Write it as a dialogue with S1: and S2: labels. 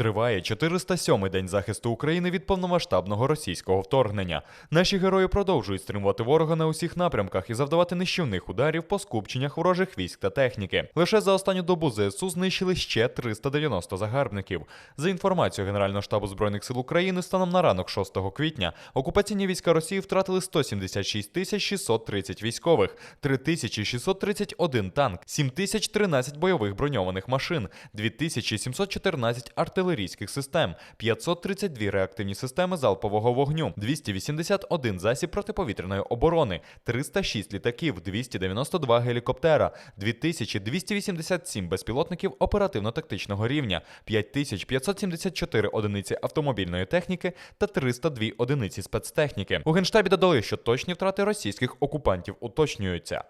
S1: Триває 407-й день захисту України від повномасштабного російського вторгнення. Наші герої продовжують стримувати ворога на усіх напрямках і завдавати нищівних ударів по скупченнях ворожих військ та техніки. Лише за останню добу ЗСУ знищили ще 390 загарбників. За інформацією Генерального штабу збройних сил України, станом на ранок 6 квітня окупаційні війська Росії втратили 176 тисяч 630 військових, 3631 танк, 7013 бойових броньованих машин, 2714 артилерійських систем, 532 реактивні системи залпового вогню, 281 засіб протиповітряної оборони, 306 літаків, 292 гелікоптера, 2287 безпілотників оперативно-тактичного рівня, 5574 одиниці автомобільної техніки та 302 одиниці спецтехніки. У генштабі додали, що точні втрати російських окупантів уточнюються.